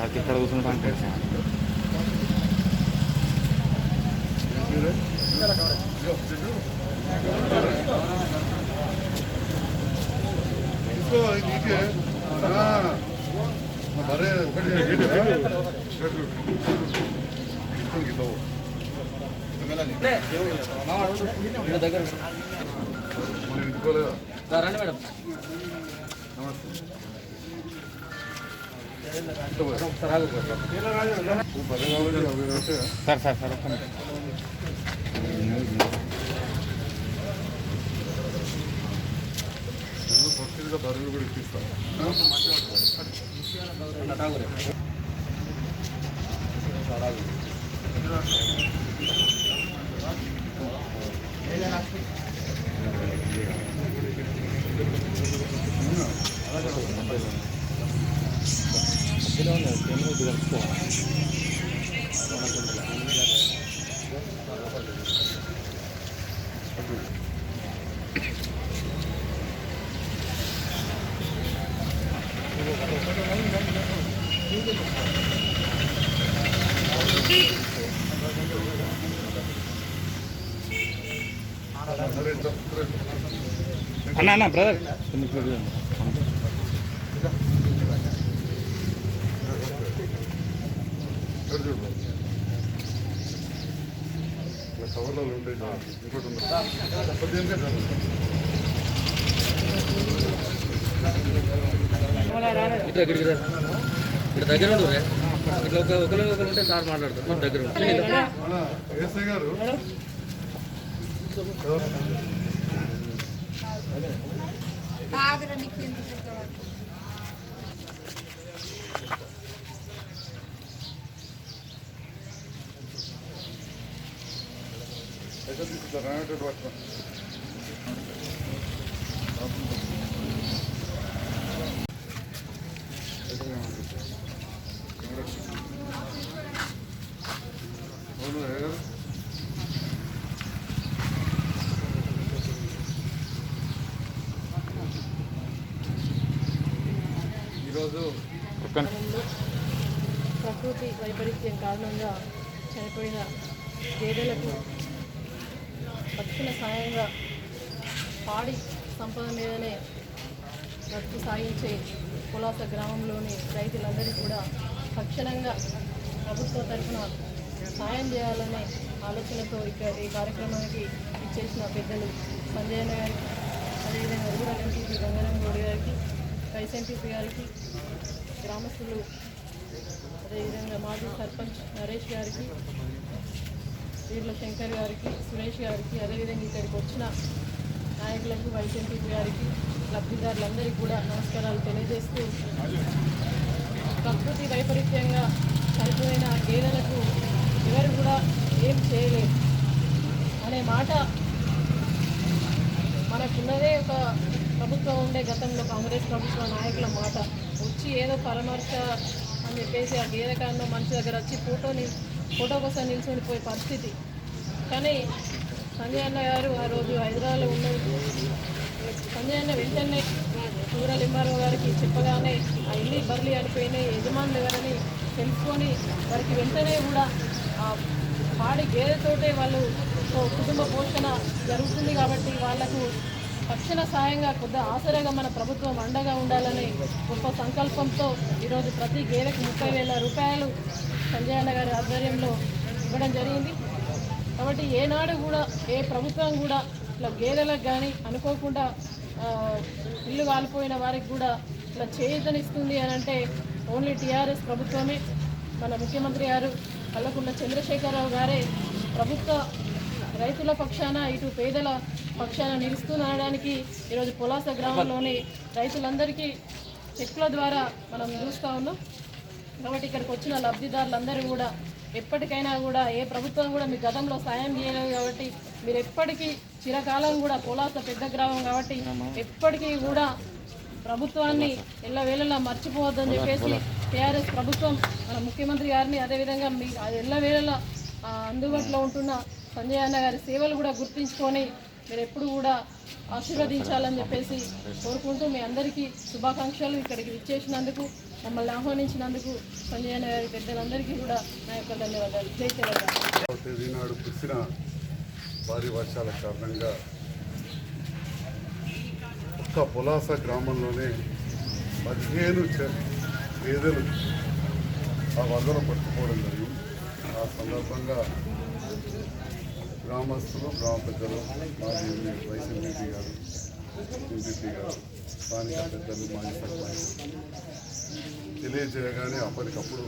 Sir ఇక్కడ కూర్చుంటాం ಬರೇ దగ్గర రండి మేడం నమస్తే. సార్ సార్ ఒక్క నిమిషం. భక్తిగా బరువులు కూడా ఇప్పిస్తాం సరే చెప్తారు అన్న అన్న బ్రదర్ ఇక్కడ చూడు ఇలా కవర్లో ఉంటాయి ఇంకోటి ఇటు దగ్గరికి రా ఇక్కడ దగ్గర ఉండు రే. ఇట్లా ఒక ఒకరు ఒకరు ఉంటే సార్ మాట్లాడతారు. దగ్గర ఉండు. గారు ఈరోజు ప్రకృతి వైపరీత్యం కారణంగా చనిపోయిన గేదెలకు తక్షణ సాయంగా పాడి సంపద మీదనే బ్రతుకు సాగించే కులాస గ్రామంలోని రైతులందరికీ కూడా తక్షణంగా ప్రభుత్వ తరఫున సాయం చేయాలనే ఆలోచనతో ఇక్కడ ఈ కార్యక్రమానికి ఇచ్చేసిన పెద్దలు సంజయ్ గారికి అదేవిధంగా రూరల్ ఎంపీపీ గంగారాం గౌడ్ గారికి వైస్ ఎంపీపీ గారికి గ్రామస్తులు అదేవిధంగా మాజీ సర్పంచ్ నరేష్ గారికి వీళ్ళ శంకర్ గారికి సురేష్ గారికి అదేవిధంగా ఇక్కడికి వచ్చిన నాయకులకు వైసీపీ గారికి లబ్ధిదారులందరికీ కూడా నమస్కారాలు తెలియజేస్తూ ప్రకృతి వైపరీత్యంగా చనిపోయిన గేదెలకు ఎవరు కూడా ఏం చేయలేదు అనే మాట మనకున్నదే ఒక ప్రభుత్వం ఉండే గతంలో కాంగ్రెస్ ప్రభుత్వ నాయకుల మాట. వచ్చి ఏదో పరామర్శ అని చెప్పేసి ఆ గేదె కారణం మనిషి దగ్గర వచ్చి ఫోటోని ఫోటో కోసం నిల్చుండిపోయే పరిస్థితి. కానీ సంజయ్ అన్న గారు ఆ రోజు హైదరాబాద్లో ఉన్నది సంజయ్ అన్న వెంటనే సూర్య లింబారావు గారికి చెప్పగానే ఆ ఇల్లు బర్లీ అనిపోయినాయి యజమానులు ఎవరని తెలుసుకొని వారికి వెంటనే కూడా ఆ పాడి గేదెతోటే వాళ్ళు కుటుంబ పోషణ జరుగుతుంది కాబట్టి వాళ్ళకు తక్షణ సాయంగా కొద్ది ఆసరాగా మన ప్రభుత్వం అండగా ఉండాలనే గొప్ప సంకల్పంతో ఈరోజు ప్రతి గేదెకు ముప్పై వేల రూపాయలు సంజయ్ అన్న గారి ఆధ్వర్యంలో ఇవ్వడం జరిగింది. కాబట్టి ఏనాడు కూడా ఏ ప్రభుత్వం కూడా ఇట్లా గేదెలకు కానీ అనుకోకుండా ఇల్లు కాలిపోయిన వారికి కూడా ఇట్లా చేయూతనిస్తుంది అని అంటే ఓన్లీ టీఆర్ఎస్ ప్రభుత్వమే. మన ముఖ్యమంత్రి గారు కల్లకుంట్ల చంద్రశేఖరరావు గారే ప్రభుత్వ రైతుల పక్షాన ఇటు పేదల పక్షాన నిలుస్తున్నాడానికి ఈరోజు పొలాస గ్రామంలోని రైతులందరికీ చెక్కుల ద్వారా మనం చూస్తూ ఉన్నాం. కాబట్టి ఇక్కడికి వచ్చిన లబ్ధిదారులందరూ కూడా ఎప్పటికైనా కూడా ఏ ప్రభుత్వం కూడా మీ గతంలో సాయం చేయలేదు కాబట్టి మీరు ఎప్పటికీ చిరకాలం కూడా పొలాస పెద్ద గ్రామం కాబట్టి ఎప్పటికీ కూడా ప్రభుత్వాన్ని ఎల్లవేళలా మర్చిపోవద్దని చెప్పేసి టీఆర్ఎస్ ప్రభుత్వం మన ముఖ్యమంత్రి గారిని అదేవిధంగా మీ ఎల్లవేళలా అందుబాటులో ఉంటున్న సంజయ్ అన్న గారి సేవలు కూడా గుర్తించుకొని మీరు ఎప్పుడు కూడా ఆశీర్వదించాలని చెప్పేసి కోరుకుంటూ మీ అందరికీ శుభాకాంక్షలు ఇక్కడికి ఇచ్చేసినందుకు మమ్మల్ని ఆహ్వానించినందుకు సంజయ్ అన్న గారి పెద్దలందరికీ కూడా నా యొక్క ధన్యవాదాలు. జై తెలంగాణ. కురిసిన భారీ వర్షాల కారణంగా ఒక్క పులాస గ్రామంలోనే పదిహేను పేదలు ఆ వరదలో పట్టుకోవడం జరిగింది. ఆ సందర్భంగా గ్రామస్తులు గ్రామ పెద్దలు మాజీ వైస్ ఎంపీ గారు ఎంపీపీ గారు స్థానిక పెద్దలు మాజీ సర్పంచ్. తెలియజేయగానే అప్పటికప్పుడు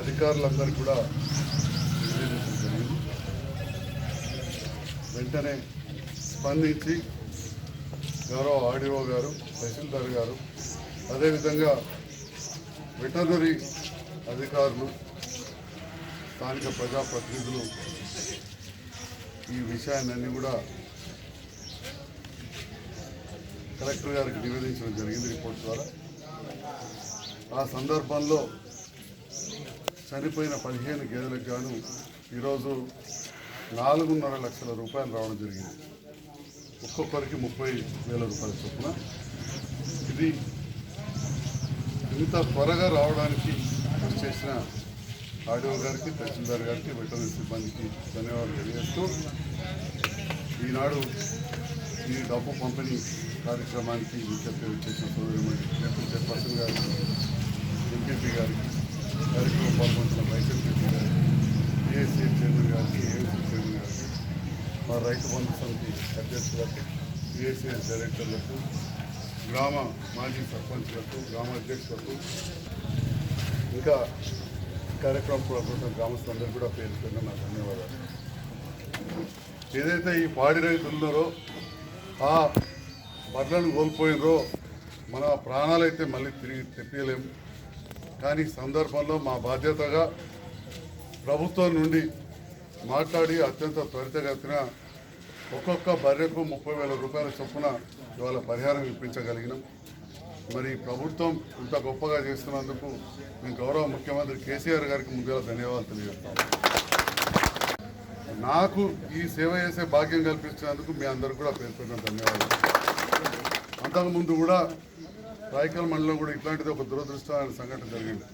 అధికారులందరూ కూడా నివేదించడం వెంటనే స్పందించి గౌరవ ఆడిఓ గారు తహసీల్దార్ గారు అదేవిధంగా వెటర్నరీ అధికారులు స్థానిక ప్రజాప్రతినిధులు ఈ విషయాన్ని కూడా కలెక్టర్ గారికి నివేదించడం జరిగింది రిపోర్ట్ ద్వారా. ఆ సందర్భంలో చనిపోయిన పదిహేను గేదెలకు గాను ఈరోజు నాలుగున్నర లక్షల రూపాయలు రావడం జరిగింది. ఒక్కొక్కరికి ముప్పై వేల రూపాయల చొప్పున. ఇది ఇంత త్వరగా రావడానికి కృషి చేసిన ఆడియో గారికి తహసీల్దార్ గారికి వెటర్నరీ సిబ్బందికి ధన్యవాదాలు తెలియజేస్తూ ఈనాడు ఈ డబ్బు పంపిణీ కార్యక్రమానికి ముఖ్యత్వం చేసిన సోదరుమణి చైర్పర్సన్ గారు ఎంపీపీ గారికి కార్యక్రమం పాల్గొంటున్న వైస్ ఎంపీపీ గారికి ఏఎస్సీ చైర్మన్ గారికి ఏఎస్సీ చైర్మన్ గారికి మా రైతు బంధు సమితి అధ్యక్షులకు పిఎస్సిఎస్ డైరెక్టర్లకు గ్రామ మాజీ సర్పంచ్లకు గ్రామ అధ్యక్షులకు ఇంకా కార్యక్రమం పాల్గొంటున్న గ్రామస్తులందరూ కూడా పేరు నా ధన్యవాదాలు. ఏదైతే ఈ పాడి రైతులు ఉన్నారో ఆ బర్లను కోల్పోయినరో మన ప్రాణాలైతే మళ్ళీ తిరిగి తెప్పియలేము కానీ సందర్భంలో మా బాధ్యతగా ప్రభుత్వం నుండి మాట్లాడి అత్యంత త్వరితగతిన ఒక్కొక్క బర్రెకు ముప్పై వేల రూపాయల చొప్పున ఇవాళ పరిహారం ఇప్పించగలిగినాం. మరి ప్రభుత్వం ఇంత గొప్పగా చేస్తున్నందుకు నేను గౌరవ ముఖ్యమంత్రి కేసీఆర్ గారికి ముందుగా ధన్యవాదాలు తెలియజేస్తాను. నాకు ఈ సేవ చేసే భాగ్యం కల్పించినందుకు మీ అందరికి కూడా పేరు పేరున ధన్యవాదాలు. అంతకుముందు కూడా రాయకల్ మండలం కూడా ఇట్లాంటిది ఒక దురదృష్టమైన సంఘటన జరిగింది.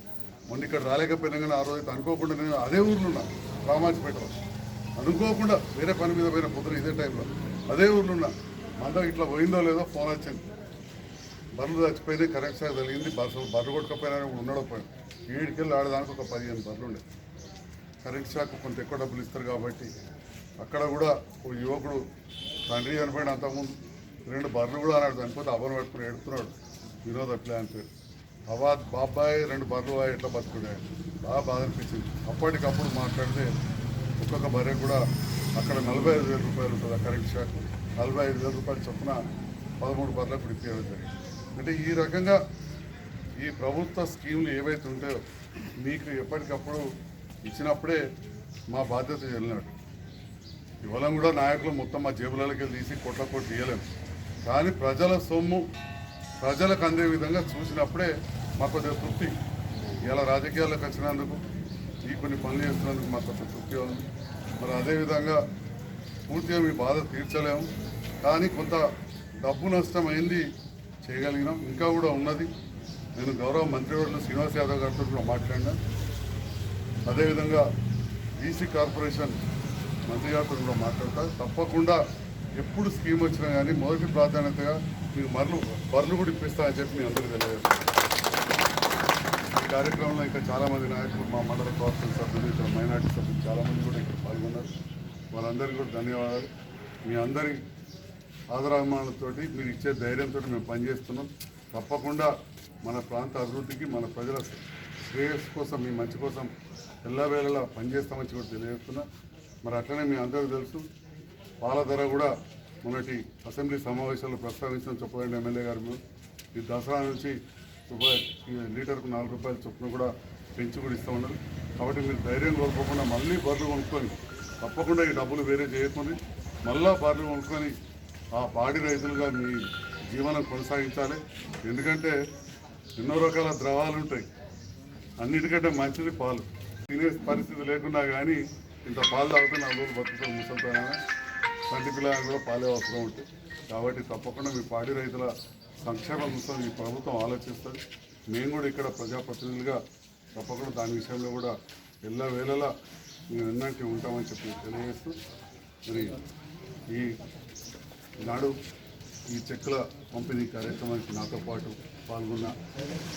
మొన్న ఇక్కడ రాలేకపోయినా కానీ ఆ రోజు అనుకోకుండా నేను అదే ఊర్లో ఉన్నా రామాజిపేటలో అనుకోకుండా వేరే పని మీద పోయిన పొద్దున ఇదే టైంలో అదే ఊర్లో ఉన్నా మంద ఇట్లా పోయిందో లేదో ఫోన్ వచ్చింది బర్రెలు చచ్చిపోయినాయి కరెంట్ షాక్ తగిలింది బస్సు బర్రె కొట్టుకపోయినా కూడా ఉన్నాడో పోయాడు ఆడదానికి ఒక పదిహేను బర్రెలు ఉండే. కరెంట్ షాక్ కొంత ఎక్కువ డబ్బులు ఇస్తారు కాబట్టి అక్కడ కూడా ఓ యువకుడు తండ్రి చనిపోయిన అంతకుముందు రెండు బర్రెలు కూడా అన్నాడు చనిపోతే అవ్వను పెట్టుకుని ఎడుతున్నాడు వినోద్ అట్లే అని పేరు. అవా బాబాయ్ రెండు బర్రెలు ఎట్లా బతుకున్నాడు బాగా బాధ అనిపించింది అప్పటికప్పుడు మాట్లాడితే ఒక్కొక్క బర్రె కూడా అక్కడ నలభై ఐదు వేల రూపాయలు ఉంటుంది ఆ కరెంట్ షాక్ నలభై ఐదు వేల రూపాయలు చొప్పున పదమూడు బర్రెలకు ఇప్పించడం జరిగింది. అంటే ఈ రకంగా ఈ ప్రభుత్వ స్కీములు ఏవైతే ఉంటాయో మీకు ఎప్పటికప్పుడు ఇచ్చినప్పుడే మా బాధ్యత చెల్లినట్టు. ఇవ్వడం కూడా నాయకులు మొత్తం మా జేబులకి తీసి కొట్ల కొట్టి ఇవ్వలేము కానీ ప్రజల సొమ్ము ప్రజలకు అందే విధంగా చూసినప్పుడే మాకు కొద్దిగా తృప్తి. ఇలా రాజకీయాల్లోకి వచ్చినందుకు ఈ కొన్ని పనులు చేస్తున్నందుకు మాకు కొంత తృప్తి ఉంది. మరి అదేవిధంగా పూర్తిగా మీ బాధ తీర్చలేము. కానీ కొంత డబ్బు నష్టమైంది చేయగలిగినాం. ఇంకా కూడా ఉన్నది. నేను గౌరవ మంత్రివర్యులు శ్రీనివాస్ యాదవ్ గారితో కూడా మాట్లాడినా. అదేవిధంగా ఈసీ కార్పొరేషన్ మంత్రి గారితో కూడా మాట్లాడతా. తప్పకుండా ఎప్పుడు స్కీమ్ వచ్చినా కానీ మొదటి ప్రాధాన్యతగా మీకు మరలు బర్లు కూడా ఇప్పిస్తా అని చెప్పి మీ అందరికీ తెలియజేస్తాను ఈ కార్యక్రమంలో ఇంకా చాలామంది నాయకులు మా మండల కార్పొరేషన్ సభ్యులు ఇక్కడ మైనార్టీ సభ్యులు చాలామంది కూడా ఇక్కడ పాల్గొన్నారు. వాళ్ళందరికీ కూడా ధన్యవాదాలు. మీ అందరి ఆదరాభిమానాలతోటి మీరు ఇచ్చే ధైర్యంతో మేము పనిచేస్తున్నాం. తప్పకుండా మన ప్రాంత అభివృద్ధికి మన ప్రజల శ్రేయస్సు కోసం మీ మంచి కోసం ఎల్లవేళలా పనిచేస్తామని కూడా తెలియజేస్తున్నా. మరి అట్లనే మీ అందరికీ తెలుసు పాల ధర కూడా మొన్నటి అసెంబ్లీ సమావేశాల్లో ప్రస్తావించిన చొప్పదండి ఎమ్మెల్యే గారు మేము. ఈ దసరా నుంచి రూపాయి లీటర్కు నాలుగు రూపాయల చొప్పున కూడా పెంచి కూడా ఇస్తూ ఉన్నారు. కాబట్టి మీరు ధైర్యం కోల్పోకుండా మళ్ళీ బర్రెలు కొనుక్కొని తప్పకుండా ఈ డబ్బులు వేరే చేయకొని మళ్ళా బర్రెలు కొనుక్కొని ఆ పాడి రైతులుగా మీ జీవనం కొనసాగించాలి. ఎందుకంటే ఎన్నో రకాల ద్రవాలు ఉంటాయి. అన్నిటికంటే మంచిది పాలు. తినే పరిస్థితి లేకున్నా కానీ ఇంత పాలు తాగితే నాలుగు రోజులు బతుకుతాం ముసలిపోయినా కంటి పిల్లలకు కూడా పాలే అవసరం ఉంటుంది. కాబట్టి తప్పకుండా మీ పాడి రైతుల సంక్షేమం కోసం ఈ ప్రభుత్వం ఆలోచిస్తుంది. మేము కూడా ఇక్కడ ప్రజాప్రతినిధులుగా తప్పకుండా దాని విషయంలో కూడా ఎల్ల వేళలా మేము ఎన్నంటి ఉంటామని చెప్పి తెలియజేస్తూ మరి ఈ నాడు ఈ చెక్కుల పంపిణీ కార్యక్రమానికి నాతో పాటు పాల్గొన్న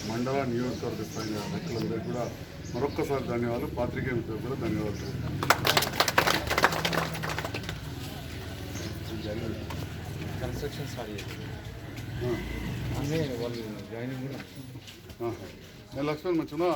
మండల నియోజకవర్గ స్థాయి వ్యక్తులందరికీ కూడా మరొక్కసారి ధన్యవాదాలు. పాత్రికేయ మిత్రులకు కూడా ధన్యవాదాలు. కన్స్ట్రక్షన్ జాయినింగ్ కూడా. నేను లక్ష్మణ్ మంచిగా